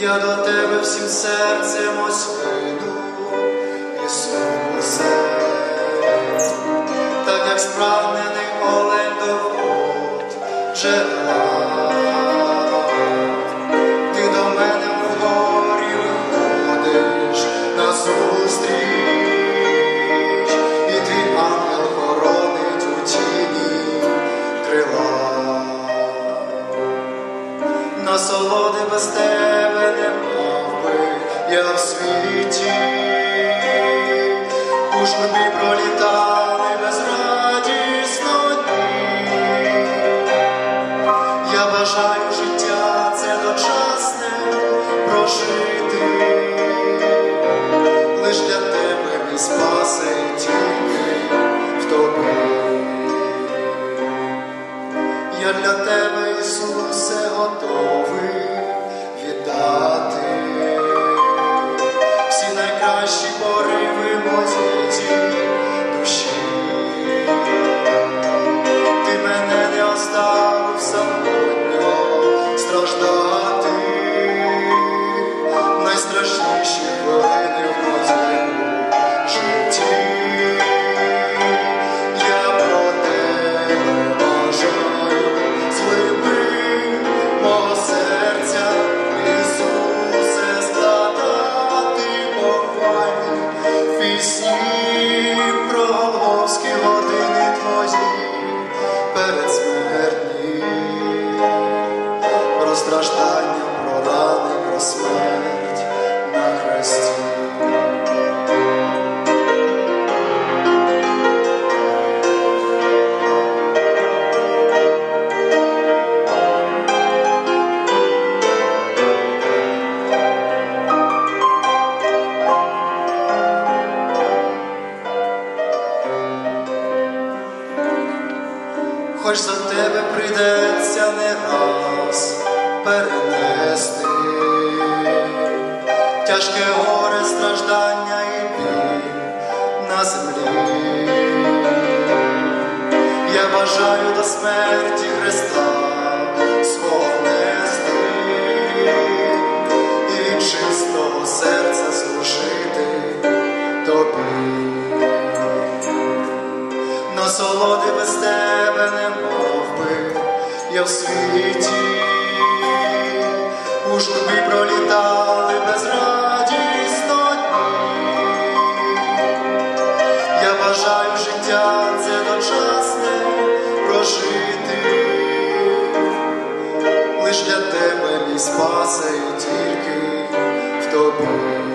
я до тебе всім серцем ось прийду, Ісусе, так як справнений олень до вод джерела. Я в світі, уж ми пролітали безрадісно дні. Я бажаю життя це дочасне прожити, найкращі пориви моєї на. Хоч за тебе прийдеться не раз перенести тяжке Бажаю до смерті Христа свого нести і від чистого серця служити тобі. Насолоди без тебе не мов би я в світі, у журбі пролітав Жити, лиш для тебе мій спасе тільки в тобі.